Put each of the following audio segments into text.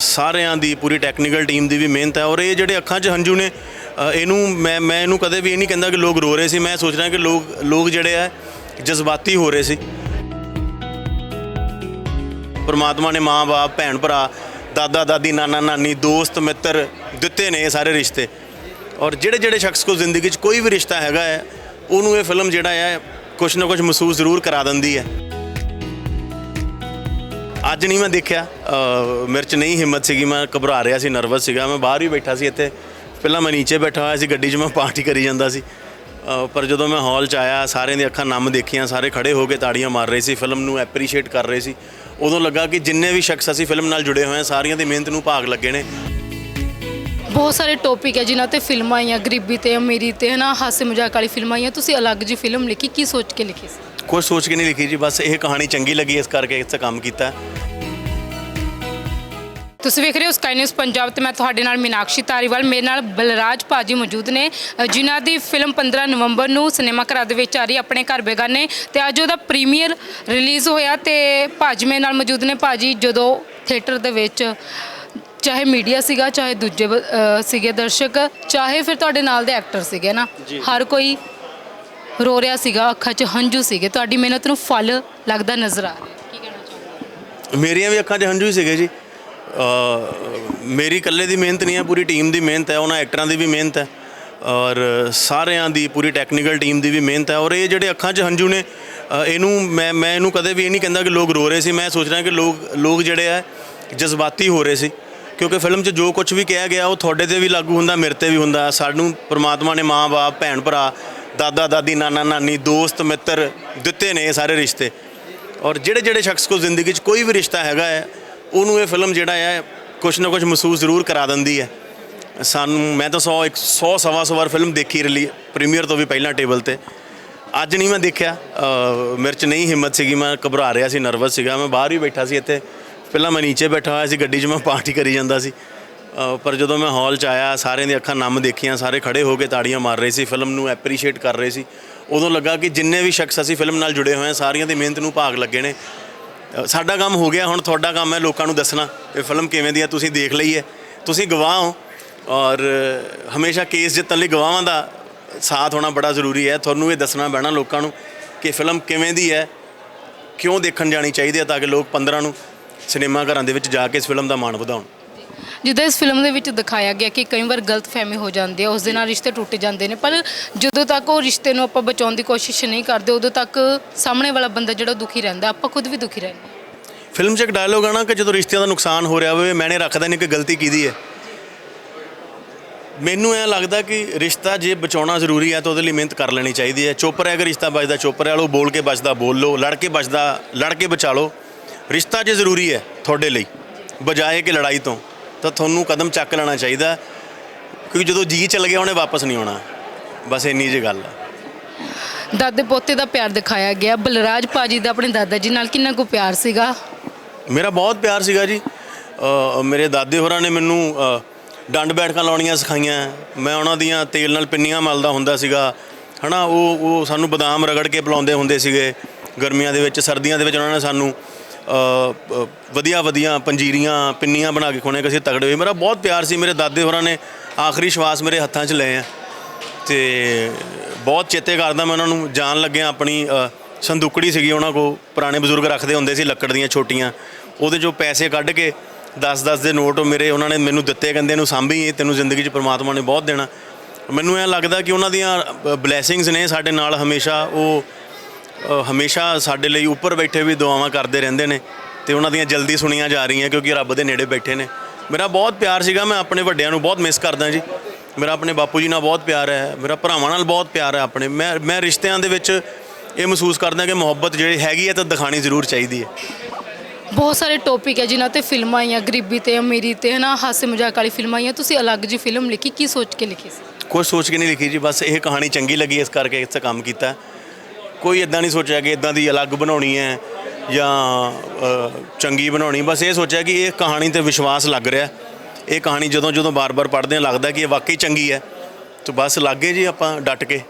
ਸਾਰਿਆਂ ਦੀ ਪੂਰੀ technical team ਦੀ ਵੀ ਮਿਹਨਤ ਹੈ ਔਰ ਇਹ ਜਿਹੜੇ ਅੱਖਾਂ 'ਚ ਹੰਝੂ ਨੇ ਅ, ਇਹਨੂੰ ਮੈਂ ਮੈਂ ਇਹਨੂੰ ਕਦੇ ਵੀ ਇਹ ਨਹੀਂ ਕਹਿੰਦਾ ਕਿ ਲੋਕ ਰੋ ਰਹੇ ਸੀ ਮੈਂ ਸੋਚ ਰਿਹਾ ਕਿ ਲੋਕ ਲੋਕ ਜਿਹੜੇ ਆ ਜਜ਼ਬਾਤੀ ਹੋ ਰਹੇ ਸੀ। ਪਰਮਾਤਮਾ ਨੇ ਮਾਂ-ਬਾਪ ਭੈਣ ਭਰਾ ਦਾਦਾ ਦਾਦੀ ਨਾਨਾ ਨਾਨੀ ਦੋਸਤ ਮਿੱਤਰ ਦਿੱਤੇ ਨੇ ਇਹ ਸਾਰੇ ਰਿਸ਼ਤੇ। ਔਰ ਜਿਹੜੇ ਜਿਹੜੇ ਸ਼ਖਸ ਕੋ ਜ਼ਿੰਦਗੀ 'ਚ ਕੋਈ ਵੀ ਰਿਸ਼ਤਾ ਹੈਗਾ ਹੈ ਉਹਨੂੰ ਇਹ ਫਿਲਮ ਜਿਹੜਾ ਹੈ ਕੁਛ ਨਾ ਕੁਛ ਮਹਿਸੂਸ ਜ਼ਰੂਰ ਕਰਾ ਦਿੰਦੀ ਹੈ। ਅੱਜ ਨਹੀਂ ਮੈਂ ਦੇਖਿਆ। ਮੇਰੇ 'ਚ ਨਹੀਂ ਹਿੰਮਤ ਸੀਗੀ, ਮੈਂ ਘਬਰਾ ਰਿਹਾ ਸੀ ਨਰਵਸ ਸੀਗਾ। ਮੈਂ ਬਾਹਰ ਹੀ ਬੈਠਾ ਸੀ ਇੱਥੇ। ਪਹਿਲਾਂ ਮੈਂ ਨੀਚੇ ਬੈਠਾ ਹੋਇਆ ਸੀ, ਗੱਡੀ 'ਚ ਮੈਂ ਪਾਰਟੀ ਕਰੀ ਜਾਂਦਾ ਸੀ। ਪਰ ਜਦੋਂ ਮੈਂ ਹਾਲ 'ਚ ਆਇਆ, ਸਾਰਿਆਂ ਦੀਆਂ ਅੱਖਾਂ ਨਮ ਦੇਖੀਆਂ, ਸਾਰੇ ਖੜੇ ਹੋ ਕੇ ਤਾੜੀਆਂ ਮਾਰ ਰਹੇ ਸੀ ਫਿਲਮ ਨੂੰ ਐਪਰੀਸ਼ੀਏਟ ਕਰ ਰਹੇ ਸੀ। ਉਦੋਂ ਲੱਗਾ ਕਿ ਜਿੰਨੇ ਵੀ ਸ਼ਖਸ ਅਸੀਂ ਫਿਲਮ ਨਾਲ ਜੁੜੇ ਹੋਏ ਆ ਸਾਰਿਆਂ ਦੀ ਮਿਹਨਤ ਨੂੰ ਭਾਗ ਲੱਗੇ ਨੇ। ਬਹੁਤ ਸਾਰੇ ਟੌਪਿਕ ਹੈ, ਜਿਨ੍ਹਾਂ ਤੇ ਫਿਲਮਾਂ ਆਈਆਂ, ਗਰੀਬੀ ਤੇ, ਅਮੀਰੀ ਤੇ, ਹਨਾ ਹਾਸੇ ਮਜ਼ਾਕ ਵਾਲੀ ਫਿਲਮਾਂ ਆਈਆਂ। ਤੁਸੀਂ ਅਲੱਗ ਜੀ ਫਿਲਮ ਲਿਖੀ, ਕੀ ਸੋਚ ਕੇ ਲਿਖੀ ਸੀ? ਕੁਝ ਸੋਚ ਕੇ ਨਹੀਂ ਲਿਖੀ ਜੀ ਬਸ ਇਹ ਕਹਾਣੀ ਚੰਗੀ ਲੱਗੀ ਇਸ ਕਰਕੇ ਇਸ 'ਤੇ ਕੰਮ ਕੀਤਾ। ਤੁਸੀਂ ਵੇਖ ਰਹੇ ਹੋ ਸਕਾਈ ਨਿਊਜ਼ ਪੰਜਾਬ ਤੇ ਮੈਂ ਤੁਹਾਡੇ ਨਾਲ ਮੀਨਾਕਸ਼ੀ ਧਾਰੀਵਾਲ। ਮੇਰੇ ਨਾਲ ਬਲਰਾਜ ਭਾਜੀ ਮੌਜੂਦ ਨੇ ਅ, ਜਿਨ੍ਹਾਂ ਦੀ ਫਿਲਮ 15 ਨਵੰਬਰ ਨੂੰ ਸਿਨੇਮਾ ਘਰਾਂ ਦੇ ਵਿੱਚ ਆ ਰਹੀ ਹੈ ਆਪਣੇ ਘਰ ਬੇਗਾਨੇ ਤੇ ਅੱਜ ਉਹਦਾ ਪ੍ਰੀਮੀਅਰ ਰਿਲੀਜ਼ ਹੋਇਆ ਤੇ ਭਾਜੀ ਮੇਰੇ ਨਾਲ ਮੌਜੂਦ ਨੇ। ਭਾਜੀ ਜਦੋਂ ਥੀਏਟਰ ਦੇ ਵਿੱਚ ਚਾਹੇ ਮੀਡੀਆ ਸੀਗਾ ਚਾਹੇ ਦੂਜੇ ਬ- ਅ, ਸੀਗੇ ਦਰਸ਼ਕ ਚਾਹੇ ਫਿਰ ਤੁਹਾਡੇ ਨਾਲ ਦੇ ਐਕਟਰ ਸੀਗੇ ਨਾ ਹਰ ਕੋਈ ਰੋ ਰਿਹਾ ਸੀਗਾ ਅੱਖਾਂ 'ਚ ਹੰਝੂ ਸੀਗੇ। ਤੁਹਾਡੀ ਮਿਹਨਤ ਨੂੰ ਫਲ ਲੱਗਦਾ ਨਜ਼ਰ ਆ ਰਿਹਾ ਕੀ ਕਹਿਣਾ ਚਾਹੁੰਦੇ ਮੇਰੀਆਂ ਵੀ ਅੱਖਾਂ 'ਚ ਹੰਝੂ ਹੀ ਸੀਗੇ ਜੀ। ਅ, ਮੇਰੀ ਇਕੱਲੇ ਦੀ ਮਿਹਨਤ ਨਹੀਂ ਹੈ ਪੂਰੀ ਟੀਮ ਦੀ ਮਿਹਨਤ ਹੈ ਉਹਨਾਂ ਐਕਟਰਾਂ ਦੀ ਵੀ ਮਿਹਨਤ ਹੈ ਔਰ ਸਾਰਿਆਂ ਦੀ ਪੂਰੀ ਟੈਕਨੀਕਲ ਟੀਮ ਦੀ ਵੀ ਮਿਹਨਤ ਹੈ ਔਰ ਇਹ ਜਿਹੜੇ ਅੱਖਾਂ 'ਚ ਹੰਝੂ ਨੇ ਅ, ਇਹਨੂੰ ਮੈਂ ਮੈਂ ਇਹਨੂੰ ਕਦੇ ਵੀ ਇਹ ਨਹੀਂ ਕਹਿੰਦਾ ਕਿ ਲੋਕ ਰੋ ਰਹੇ ਸੀ ਮੈਂ ਸੋਚ ਰਿਹਾ ਕਿ ਲੋਕ ਲੋਕ ਜਿਹੜੇ ਆ ਜਜ਼ਬਾਤੀ ਹੋ ਰਹੇ ਸੀ। ਕਿਉਂਕਿ ਫਿਲਮ 'ਚ ਜੋ ਕੁਝ ਵੀ ਕਿਹਾ ਗਿਆ, ਉਹ ਤੁਹਾਡੇ ਤੇ ਵੀ ਲਾਗੂ ਹੁੰਦਾ, ਮੇਰੇ ਤੇ ਵੀ ਹੁੰਦਾ। ਸਾਨੂੰ ਪ੍ਰਮਾਤਮਾ ਨੇ ਮਾਂ-ਬਾਪ ਭੈਣ, ਭਰਾ, ਦਾਦਾ, ਦਾਦੀ, ਨਾਨਾ, ਨਾਨੀ, ਦੋਸਤ, ਮਿੱਤਰ ਦਿੱਤੇ ਨੇ ਇਹ ਸਾਰੇ ਰਿਸ਼ਤੇ। ਔਰ ਜਿਹੜੇ ਜਿਹੜੇ ਸ਼ਖਸ ਕੋ ਜ਼ਿੰਦਗੀ 'ਚ ਕੋਈ ਵੀ ਰਿਸ਼ਤਾ ਹੈਗਾ ਹੈ, ਉਹਨੂੰ ਇਹ ਫਿਲਮ ਜਿਹੜਾ ਹੈ, ਕੁਛ ਨਾ ਕੁਛ ਮਹਿਸੂਸ ਜ਼ਰੂਰ ਕਰਾ ਦਿੰਦੀ ਹੈ। ਸਾਨੂੰ, ਮੈਂ ਤਾਂ 100 100 ਸਵਾ ਸੌ ਵਾਰ ਫਿਲਮ ਦੇਖੀ ਰਲੀ, ਪ੍ਰੀਮੀਅਰ ਤੋਂ ਵੀ ਪਹਿਲਾਂ ਟੇਬਲ ਤੇ। ਅੱਜ ਨਹੀਂ ਮੈਂ ਦੇਖਿਆ ਮੇਰੇ 'ਚ ਨਹੀਂ ਹਿੰਮਤ ਸੀਗੀ, ਮੈਂ ਘਬਰਾ ਰਿਹਾ ਸੀ, ਨਰਵਸ ਸੀਗਾ, ਮੈਂ ਬਾਹਰ ਹੀ ਬੈਠਾ ਸੀ ਇੱਥੇ। ਪਹਿਲਾਂ ਮੈਂ ਨੀਚੇ ਬੈਠਾ ਹੋਇਆ ਸੀ ਗੱਡੀ 'ਚ ਮੈਂ ਪਾਰਟੀ ਕਰੀ ਜਾਂਦਾ ਸੀ। ਅ, ਪਰ ਜਦੋਂ ਮੈਂ ਹਾਲ 'ਚ ਆਇਆ ਸਾਰਿਆਂ ਦੀਆਂ ਅੱਖਾਂ ਨਮ ਦੇਖੀਆਂ ਸਾਰੇ ਖੜੇ ਹੋ ਕੇ ਤਾੜੀਆਂ ਮਾਰ ਰਹੇ ਸੀ ਫਿਲਮ ਨੂੰ ਐਪਰੀਸ਼ੀਏਟ ਕਰ ਰਹੇ ਸੀ। ਉਦੋਂ ਲੱਗਾ ਕਿ ਜਿੰਨੇ ਵੀ ਸ਼ਖਸ ਅਸੀਂ ਫਿਲਮ ਨਾਲ ਜੁੜੇ ਹੋਏ ਆ ਸਾਰਿਆਂ ਦੀ ਮਿਹਨਤ ਨੂੰ ਭਾਗ ਲੱਗੇ ਨੇ। ਅ, ਸਾਡਾ ਕੰਮ ਹੋ ਗਿਆ ਹੁਣ ਤੁਹਾਡਾ ਕੰਮ ਹੈ ਲੋਕਾਂ ਨੂੰ ਦੱਸਣਾ ਇਹ ਫਿਲਮ ਕਿਵੇਂ ਦੀ ਹੈ ਤੁਸੀਂ ਦੇਖ ਲਈ ਹੈ। ਤੁਸੀਂ ਗਵਾਹ ਹੋ ਔਰ ਹਮੇਸ਼ਾ ਕੇਸ ਜਿੱਤਣ ਲਈ ਗਵਾਹਾਂ ਦਾ ਸਾਥ ਹੋਣਾ ਬੜਾ ਜ਼ਰੂਰੀ ਹੈ। ਤੁਹਾਨੂੰ ਇਹ ਦੱਸਣਾ ਪੈਣਾ ਲੋਕਾਂ ਨੂੰ ਕਿ ਫਿਲਮ ਕਿਵੇਂ ਦੀ ਹੈ ਕਿਉਂ ਦੇਖਣ ਜਾਣੀ ਚਾਹੀਦੀ ਹੈ ਤਾਂ ਕਿ ਲੋਕ 15 ਨੂੰ ਸਿਨੇਮਾ ਘਰਾਂ ਦੇ ਵਿੱਚ ਜਾ ਕੇ ਇਸ ਫਿਲਮ ਦਾ ਮਾਣ ਵਧਾਉਣ। ਜਿੱਦਾਂ ਇਸ ਫਿਲਮ ਦੇ ਵਿੱਚ ਦਿਖਾਇਆ ਗਿਆ ਕਿ ਕਈ ਵਾਰ ਗਲਤਫਹਿਮੀ ਹੋ ਜਾਂਦੀ ਹੈ ਉਸ ਦੇ ਨਾਲ ਰਿਸ਼ਤੇ ਟੁੱਟ ਜਾਂਦੇ ਨੇ ਪਰ ਜਦੋਂ ਤੱਕ ਉਹ ਰਿਸ਼ਤੇ ਨੂੰ ਆਪਾਂ ਬਚਾਉਣ ਦੀ ਕੋਸ਼ਿਸ਼ ਨਹੀਂ ਕਰਦੇ ਉਦੋਂ ਤੱਕ ਸਾਹਮਣੇ ਵਾਲਾ ਬੰਦਾ ਜਿਹੜਾ ਦੁਖੀ ਰਹਿੰਦਾ ਆਪਾਂ ਖੁਦ ਵੀ ਦੁਖੀ ਰਹਿੰਦੇ। ਫਿਲਮ 'ਚ ਇੱਕ ਡਾਇਲੋਗ ਆਣਾ ਕਿ ਜਦੋਂ ਰਿਸ਼ਤਿਆਂ ਦਾ ਨੁਕਸਾਨ ਹੋ ਰਿਹਾ ਹੋਵੇ ਮੈਨੇ ਰੱਖਦਾ ਨਹੀਂ ਕਿ ਗਲਤੀ ਕਿਹਦੀ ਹੈ। ਮੈਨੂੰ ਐ ਲੱਗਦਾ ਕਿ ਰਿਸ਼ਤਾ ਜੇ ਬਚਾਉਣਾ ਜ਼ਰੂਰੀ ਹੈ ਤਾਂ ਉਹਦੇ ਲਈ ਮਿਹਨਤ ਕਰ ਲੈਣੀ ਚਾਹੀਦੀ ਹੈ। ਚੁੱਪ ਰਹਿ ਕੇ ਰਿਸ਼ਤਾ ਬਚਦਾ ਚੁੱਪ ਰਹਿ ਲਓ ਬੋਲ ਕੇ ਬਚਦਾ ਬੋਲ ਲਓ ਲੜ ਕੇ ਬਚਦਾ ਲੜ ਕੇ ਬਚਾ ਲਓ। ਰਿਸ਼ਤਾ ਜੇ ਜ਼ਰੂਰੀ ਹੈ ਤੁਹਾਡੇ ਲਈ ਬਜਾਏ ਕਿ ਲੜਾਈ ਤੋਂ ਤਾਂ ਤੁਹਾਨੂੰ ਕਦਮ ਚੱਕ ਲੈਣਾ ਚਾਹੀਦਾ ਕਿਉਂਕਿ ਜਦੋਂ ਜੀ ਚੱਲ ਗਿਆ ਉਹਨੇ ਵਾਪਸ ਨਹੀਂ ਆਉਣਾ। ਬਸ ਇੰਨੀ ਜਿਹੀ ਗੱਲ ਹੈ ਦਾਦੇ ਪੋਤੇ ਦਾ ਪਿਆਰ ਦਿਖਾਇਆ ਗਿਆ। ਬਲਰਾਜ ਭਾਜੀ ਦਾ ਆਪਣੇ ਦਾਦਾ ਜੀ ਨਾਲ ਕਿੰਨਾ ਕੁ ਪਿਆਰ ਸੀਗਾ? ਮੇਰਾ ਬਹੁਤ ਪਿਆਰ ਸੀਗਾ ਜੀ। ਅ, ਮੇਰੇ ਦਾਦੇ ਹੋਰਾਂ ਨੇ ਮੈਨੂੰ ਅ, ਡੰਡ ਬੈਠਕਾਂ ਲਾਉਣੀਆਂ ਸਿਖਾਈਆਂ। ਮੈਂ ਉਹਨਾਂ ਦੀਆਂ ਤੇਲ ਨਾਲ ਪਿੰਨੀਆਂ ਮਲਦਾ ਹੁੰਦਾ ਸੀਗਾ। ਹਨਾ ਉਹ ਉਹ ਸਾਨੂੰ ਬਦਾਮ ਰਗੜ ਕੇ ਪਿਲਾਉਂਦੇ ਹੁੰਦੇ ਸੀਗੇ। ਗਰਮੀਆਂ ਦੇ ਵਿੱਚ ਸਰਦੀਆਂ ਦੇ ਵਿੱਚ ਉਹਨਾਂ ਨੇ ਸਾਨੂੰ ਵਧੀਆ ਵਧੀਆ ਪੰਜੀਰੀਆਂ, ਪਿੰਨੀਆਂ ਬਣਾ ਕੇ ਖਵਾਉਣੇ ਕਿ ਅਸੀਂ ਤਗੜੇ ਹੋਏ। ਮੇਰਾ ਬਹੁਤ ਪਿਆਰ ਸੀ, ਮੇਰੇ ਦਾਦੇ ਹੋਰਾਂ ਨੇ ਆਖਰੀ ਸ਼ਵਾਸ ਮੇਰੇ ਹੱਥਾਂ 'ਚ ਲਏ ਆ। ਤੇ ਬਹੁਤ ਚੇਤੇ ਕਰਦਾ ਮੈਂ ਉਹਨਾਂ ਨੂੰ, ਜਾਣ ਲੱਗਿਆ ਆਪਣੀ ਸੰਦੂਕੜੀ ਸੀਗੀ ਉਹਨਾਂ ਕੋ ਪੁਰਾਣੇ ਬਜ਼ੁਰਗ ਰੱਖਦੇ ਹੁੰਦੇ ਸੀ ਲੱਕੜ ਦੀਆਂ ਛੋਟੀਆਂ। ਉਹਦੇ ਚੋਂ ਪੈਸੇ ਕੱਢ ਕੇ 10-10 ਦੇ ਨੋਟ ਮੇਰੇ ਉਹਨਾਂ ਨੇ ਮੈਨੂੰ ਦਿੱਤੇ, ਕਹਿੰਦੇ ਇਹਨੂੰ ਸਾਂਭੀ ਤੈਨੂੰ ਜ਼ਿੰਦਗੀ 'ਚ ਪ੍ਰਮਾਤਮਾ ਨੇ ਬਹੁਤ ਦੇਣਾ। ਮੈਨੂੰ ਐ ਲੱਗਦਾ ਕਿ ਉਹਨਾਂ ਦੀਆਂ ਬਲੇਸਿੰਗਸ ਨੇ ਸਾਡੇ ਨਾਲ ਹਮੇਸ਼ਾ ਉਹ ਹਮੇਸ਼ਾ ਸਾਡੇ ਲਈ ਉੱਪਰ ਬੈਠੇ ਵੀ ਦੁਆਵਾਂ ਕਰਦੇ ਰਹਿੰਦੇ ਨੇ ਤੇ ਉਹਨਾਂ ਦੀਆਂ ਜਲਦੀ ਸੁਣੀਆਂ ਜਾ ਰਹੀਆਂ ਕਿਉਂਕਿ ਰੱਬ ਦੇ ਨੇੜੇ ਬੈਠੇ ਨੇ। ਮੇਰਾ ਬਹੁਤ ਪਿਆਰ ਸੀਗਾ ਮੈਂ ਆਪਣੇ ਵੱਡਿਆਂ ਨੂੰ ਬਹੁਤ ਮਿਸ ਕਰਦਾ ਜੀ। ਮੇਰਾ ਆਪਣੇ ਬਾਪੂ ਜੀ ਨਾਲ ਬਹੁਤ ਪਿਆਰ ਹੈ ਮੇਰਾ ਭਰਾਵਾਂ ਨਾਲ ਬਹੁਤ ਪਿਆਰ ਹੈ ਆਪਣੇ। ਮੈਂ ਮੈਂ ਰਿਸ਼ਤਿਆਂ ਦੇ ਵਿੱਚ ਇਹ ਮਹਿਸੂਸ ਕਰਦਾ ਕਿ ਮੁਹੱਬਤ ਜਿਹੜੀ ਹੈਗੀ ਹੈ ਤਾਂ ਦਿਖਾਣੀ ਜ਼ਰੂਰ ਚਾਹੀਦੀ ਹੈ। ਬਹੁਤ ਸਾਰੇ ਟੌਪਿਕ ਹੈ ਜਿਨ੍ਹਾਂ ਤੇ ਫਿਲਮਾਂ ਆਈਆਂ ਗਰੀਬੀ ਤੇ ਅਮੀਰੀ ਤੇ ਹਨਾ ਹਾਸੇ ਮਜ਼ਾਕ ਵਾਲੀ ਫਿਲਮਾਂ ਆਈਆਂ। ਤੁਸੀਂ ਅਲੱਗ ਜੀ ਫਿਲਮ ਲਿਖੀ ਕੀ ਸੋਚ ਕੇ ਲਿਖੀ ਸੀ? ਕੁਝ ਸੋਚ ਕੇ ਨਹੀਂ ਲਿਖੀ ਜੀ ਬਸ ਇਹ ਕਹਾਣੀ ਚੰਗੀ ਲੱਗੀ ਇਸ ਕਰਕੇ ਇਸ 'ਤੇ ਕੰਮ ਕੀਤਾ। ਕੋਈ ਇਦਾਂ ਨਹੀਂ ਸੋਚਿਆ ਕਿ ਇਦਾਂ ਦੀ ਅਲੱਗ ਬਣਾਉਣੀ ਹੈ ਜਾਂ ਚੰਗੀ ਬਣਾਉਣੀ। ਬਸ ਇਹ ਸੋਚਿਆ ਕਿ ਇਹ ਕਹਾਣੀ ਤੇ ਵਿਸ਼ਵਾਸ ਲੱਗ ਰਿਹਾ। ਇਹ ਕਹਾਣੀ ਜਦੋਂ ਜਦੋਂ ਬਾਰ-ਬਾਰ ਪੜ੍ਹਦੇ ਹਾਂ ਲੱਗਦਾ ਕਿ ਇਹ ਵਾਕਈ ਚੰਗੀ ਹੈ। ਤਾਂ ਬਸ ਲੱਗੇ ਜੀ ਆਪਾਂ ਡਟ ਕੇ।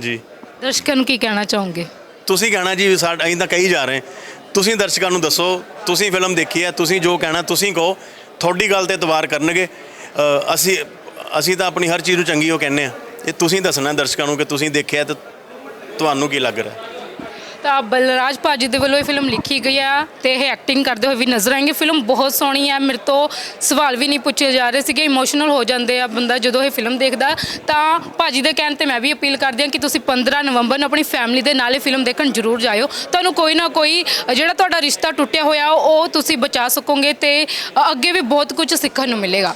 ਜੀ। ਦਰਸ਼ਕਾਂ ਨੂੰ ਕੀ ਕਹਿਣਾ ਚਾਹੋਗੇ? ਤੁਸੀਂ ਕਹਿਣਾ ਜੀ ਸਾਡਾ ਅਸੀਂ ਤਾਂ ਕਹੀ ਜਾ ਰਹੇ। ਤੁਸੀਂ ਦਰਸ਼ਕਾਂ ਨੂੰ ਦੱਸੋ ਤੁਸੀਂ ਫਿਲਮ ਦੇਖੀ ਹੈ ਤੁਸੀਂ ਜੋ ਕਹਿਣਾ ਤੁਸੀਂ ਕਹੋ। ਤੁਹਾਡੀ ਗੱਲ ਤੇ ਇਤਬਾਰ ਕਰਨਗੇ। ਅਸੀਂ ਅਸੀਂ ਤਾਂ ਆਪਣੀ ਹਰ ਚੀਜ਼ ਨੂੰ ਚੰਗੀ ਉਹ ਕਹਿੰਦੇ ਆ ਇਹ ਤੁਸੀਂ ਦੱਸਣਾ ਦਰਸ਼ਕਾਂ ਨੂੰ ਕਿ ਤੁਸੀਂ ਦੇਖਿਆ ਤੇ ਤੁਹਾਨੂੰ ਕੀ ਲੱਗ ਰਿਹਾ? ਤਾਂ ਬਲਰਾਜ ਭਾਜੀ ਦੇ ਵੱਲੋਂ ਇਹ ਫਿਲਮ ਲਿਖੀ ਗਈ ਆ ਤੇ ਇਹ ਐਕਟਿੰਗ ਕਰਦੇ ਹੋਏ ਵੀ ਨਜ਼ਰ ਆਏਂਗੇ। ਫਿਲਮ ਬਹੁਤ ਸੋਹਣੀ ਆ, ਮੇਰੇ ਤੋਂ ਸਵਾਲ ਵੀ ਨਹੀਂ ਪੁੱਛੇ ਜਾ ਰਹੇ ਸੀਗੇ ਇਮੋਸ਼ਨਲ ਹੋ ਜਾਂਦੇ ਆ ਬੰਦਾ ਜਦੋਂ ਇਹ ਫਿਲਮ ਦੇਖਦਾ। ਤਾਂ ਭਾਜੀ ਦੇ ਕਹਿਣ ਤੇ ਮੈਂ ਵੀ ਅਪੀਲ ਕਰਦੀ ਹਾਂ ਕਿ ਤੁਸੀਂ 15 ਨਵੰਬਰ ਨੂੰ ਆਪਣੀ ਫੈਮਿਲੀ ਦੇ ਨਾਲ ਇਹ ਫਿਲਮ ਦੇਖਣ ਜ਼ਰੂਰ ਜਾਇਓ। ਤੁਹਾਨੂੰ ਕੋਈ ਨਾ ਕੋਈ, ਜਿਹੜਾ ਤੁਹਾਡਾ ਰਿਸ਼ਤਾ ਟੁੱਟਿਆ ਹੋਇਆ, ਉਹ ਤੁਸੀਂ ਬਚਾ ਸਕੋਗੇ ਤੇ ਅੱਗੇ ਵੀ ਬਹੁਤ ਕੁਝ ਸਿੱਖਣ ਨੂੰ ਮਿਲੇਗਾ।